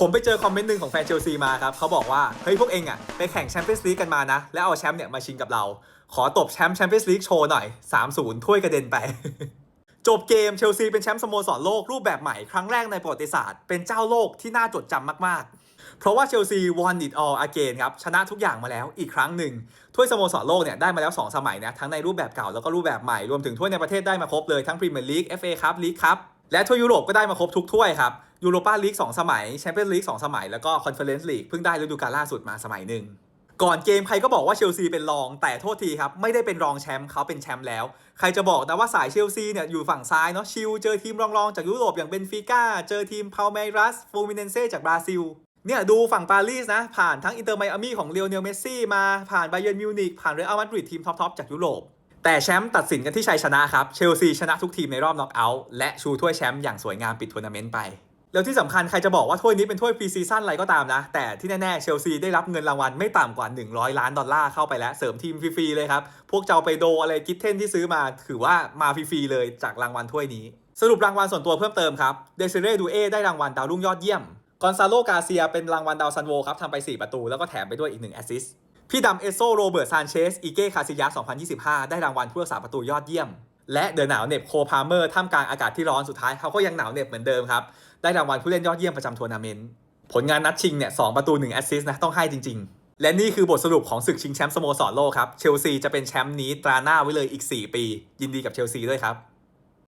ผมไปเจอคอมเมนต์หนึ่งของแฟนเชลซีมาครับเขาบอกว่า เฮ้ยพวกเองอะไปแข่งแชมเปี้ยนส์ลีกกันมานะ แล้วเอาแชมป์เนี่ยมาชิงกับเรา ขอตบแชมป์แชมเปี้ยนส์ลีกโชว์หน่อย 3-0 ถ้วยกระเด็นไป จบเกมเชลซีเป็นแชมป์สโมสรโลกรูปแบบใหม่ครั้งแรกในประวัติศาสตร์ เป็นเจ้าโลกที่น่าจดจำมากๆ เพราะว่าเชลซี won it all again ครับชนะทุกอย่างมาแล้วอีกครั้งหนึ่งถ้วยสโมสรโลกเนี่ยได้มาแล้ว 2 สมัยนะทั้งในรูปแบบเก่าแล้วก็รูปแบบใหม่รวมถึงถ้วยในประเทศได้มาครบเลยทั้งพรีเมียร์ลีก FA ครับลีกครับและถ้วยยุโรปก็ได้มาครบทุกถ้วยครับ ยูโรปาลีก2สมัยแชมเปี้ยนลีก2สมัย แล้วก็คอนเฟอเรนซ์ลีกเพิ่งได้ฤดูกาลล่าสุดมาสมัยหนึ่ง ก่อนเกมใครก็บอกว่าเชลซีเป็นรอง แต่โทษทีครับ ไม่ได้เป็นรองแชมป์เขาเป็นแชมป์แล้ว ใครจะบอกนะว่าสายเชลซีเนี่ยอยู่ฝั่งซ้ายเนาะชิลเจอทีมรองๆจากยุโรปอย่างเบนฟิก้าเจอทีมพา l เมรัสฟูมิเนเซจากบราซิลเนี่ยดูฝั่งปารีสนะ ผ่านทั้งอินเตอร์ไมอามี่ของเลโอเนลเมสซี่มาผ่านไบเยนมิวนิกผ่านเรอัลมาดริดทีมท็อปๆจากยุโรป แต่แชมป์ตัดสินกันที่ชัยชนะครับ เชลซีชนะทุกทีมในรอบน็อกเอาท์และชูถ้วยแชมป์อย่างสวยงามปิดทัวร์นาเมนต์ไป แล้วที่สำคัญใครจะบอกว่าถ้วยนี้เป็นถ้วยพรีซีซั่นอะไรก็ตามนะ แต่ที่แน่ๆเชลซีได้รับเงินรางวัลไม่ต่ำกว่า 100 ล้านดอลลาร์เข้าไปแล้ว เสริมทีมฟรีๆเลยครับ พวกเจ้าไปโดอะไรกิทเทนที่ซื้อมาถือว่ามาฟรีๆเลยจากรางวัลถ้วยนี้ สรุปรางวัลส่วนตัวเพิ่มเติมครับเดซิเร่ดูเอได้รางวัลดาวรุ่งยอดเยี่ยมกอนซาโลกาเซียเป็นรางวัลดาวซันโวครับทำไป 4 ประตูแล้วก็แถมไปด้วยอีก1แอสซิสต์พี่ดำเอโซโรเบิร์ตซานเชสอีเก้คาซิยา2025 ได้รางวัลผู้รักษาประตูยอดเยี่ยม และเดอะหนาวเน็บโคพาเมอร์ท่ามกลางอากาศที่ร้อนสุดท้ายเขาก็ยังหนาวเน็บเหมือนเดิมครับ ได้รางวัลผู้เล่นยอดเยี่ยมประจำทัวร์นาเมนต์ผลงานนัดชิงเนี่ยสประตู1แอสซิสต์นะต้องให้จริง ๆ และนี่คือบทสรุปของศึกชิงแชมป์สโมสรโลกครับเชลซีจะเป็นแชมป์นี้ตราหน้าไว้เลยอีก 4 ปี ยินดีกับเชลซีด้วยครับ